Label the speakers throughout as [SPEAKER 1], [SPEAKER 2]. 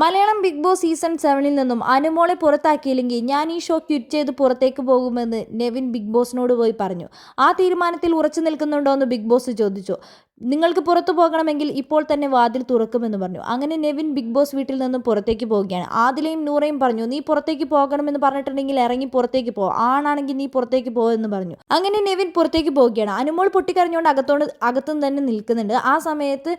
[SPEAKER 1] Malayalam big boss season സെവനിൽ നിന്നും അനുമോളെ പുറത്താക്കിയില്ലെങ്കിൽ ഞാൻ ഈ ഷോ ക്വിറ്റ് ചെയ്ത് പുറത്തേക്ക് പോകുമെന്ന് നെവിൻ ബിഗ് ബോസിനോട് പോയി പറഞ്ഞു. ആ തീരുമാനത്തിൽ ഉറച്ചു നിൽക്കുന്നുണ്ടോ എന്ന് ബിഗ് ബോസ് ചോദിച്ചു. നിങ്ങൾക്ക് പുറത്തു പോകണമെങ്കിൽ ഇപ്പോൾ തന്നെ വാതിൽ തുറക്കുമെന്ന് പറഞ്ഞു. അങ്ങനെ നെവിൻ ബിഗ് ബോസ് വീട്ടിൽ നിന്നും പുറത്തേക്ക് പോവുകയാണ്. ആദിലയും നൂറയും പറഞ്ഞു നീ പുറത്തേക്ക് പോകണമെന്ന് പറഞ്ഞിട്ടുണ്ടെങ്കിൽ ഇറങ്ങി പുറത്തേക്ക് പോ. ആണാണെങ്കിൽ നീ പുറത്തേക്ക് പോ എന്ന് പറഞ്ഞു. അങ്ങനെ നെവിൻ പുറത്തേക്ക് പോവുകയാണ്. അനുമോൾ പൊട്ടിക്കറിഞ്ഞുകൊണ്ട് അകത്തോട് അകത്തും തന്നെ നിൽക്കുന്നുണ്ട്. ആ സമയത്ത്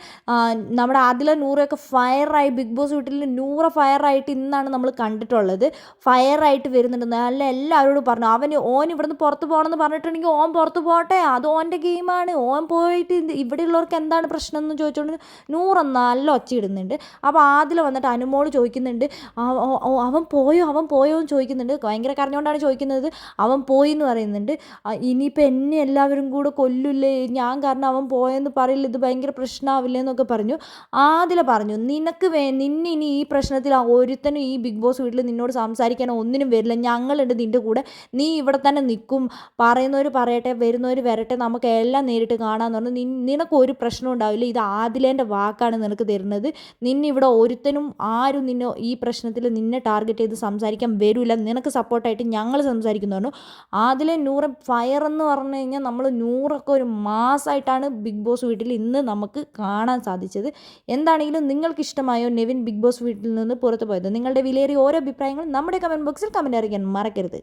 [SPEAKER 1] നമ്മുടെ ആദില നൂറയൊക്കെ ഫയറായി. ബിഗ് ബോസ് വീട്ടിൽ നൂറ ഫയറായിട്ട് ഇന്നാണ് നമ്മൾ കണ്ടിട്ടുള്ളത്. ഫയറായിട്ട് വരുന്നുണ്ട്. നല്ല എല്ലാവരോടും പറഞ്ഞു അവന് ഓൻ ഇവിടുന്ന് പുറത്ത് പോകണമെന്ന് പറഞ്ഞിട്ടുണ്ടെങ്കിൽ ഓൻ പുറത്ത് പോട്ടെ. അത് ഓന്റെ ഗെയിമാണ്. ഓൻ പോയിട്ട് ഇത് ഇവിടെയുള്ളവർക്ക് എന്താണ് പ്രശ്നം എന്ന് ചോദിച്ചുകൊണ്ട് നൂറ് നല്ല ഒച്ചയിടുന്നുണ്ട് അപ്പോൾ ആദില വന്നിട്ട് അനുമോൾ ചോദിക്കുന്നുണ്ട് അവൻ പോയോ? അവൻ പോയോ? എന്ന് ചോദിക്കുന്നുണ്ട്. ഭയങ്കര കരഞ്ഞുകൊണ്ടാണ് ചോദിക്കുന്നത്. അവൻ പോയി എന്ന് പറയുന്നുണ്ട്. ഇനിയിപ്പോൾ എന്നെ എല്ലാവരും കൂടെ കൊല്ലില്ലേ? ഞാൻ കാരണം അവൻ പോയെന്ന് പറയില്ല. ഇത് ഭയങ്കര പ്രശ്നമാവില്ലേ എന്നൊക്കെ പറഞ്ഞു. ആദില പറഞ്ഞു നിനക്ക് വേ നിന്നെ ഇനി ഈ പ്രശ്നത്തിൽ ഒരുത്തനും ഈ ബിഗ് ബോസ് വീട്ടിൽ നിന്നോട് സംസാരിക്കാനോ ഒന്നിനും വരില്ല. ഞങ്ങളുണ്ട് നിന്റെ കൂടെ. നീ ഇവിടെ തന്നെ നിൽക്കും. പറയുന്നവർ പറയട്ടെ വരുന്നവർ വരട്ടെ. നമുക്ക് എല്ലാം നേരിട്ട് കാണാമെന്ന് പറഞ്ഞു. നിനക്ക് ഒരു പ്രശ്നം ഉണ്ടാവില്ല. ഇത് ആദിലേന്റെ വാക്കാണ് നിനക്ക് തരുന്നത്. നിന്നിവിടെ ഒരുത്തനും ആരും നിന്നെ ഈ പ്രശ്നത്തിൽ നിന്നെ ടാർഗറ്റ് ചെയ്ത് സംസാരിക്കാൻ വരില്ല നിനക്ക് സപ്പോർട്ടായിട്ട് ഞങ്ങൾ സംസാരിക്കുന്നു പറഞ്ഞു. ആദിലെ നൂറ് ഫയർ എന്ന് പറഞ്ഞു കഴിഞ്ഞാൽ നമ്മൾ നൂറൊക്കെ ഒരു മാസമായിട്ടാണ് ബിഗ് ബോസ് വീട്ടിൽ ഇന്ന് നമുക്ക് കാണാൻ സാധിച്ചത്. എന്താണെങ്കിലും നിങ്ങൾക്ക് ഇഷ്ടമായോ നെവിൻ ബിഗ് ബോസ് വീട്ടിൽ നിന്ന് പുറത്തു പോയത് നിങ്ങളുടെ വിലയേറിയ ഓരോ അഭിപ്രായങ്ങളും നമ്മുടെ കമന്റ് ബോക്സിൽ കമന്റ് അറിയിക്കാൻ മറക്കരുത്.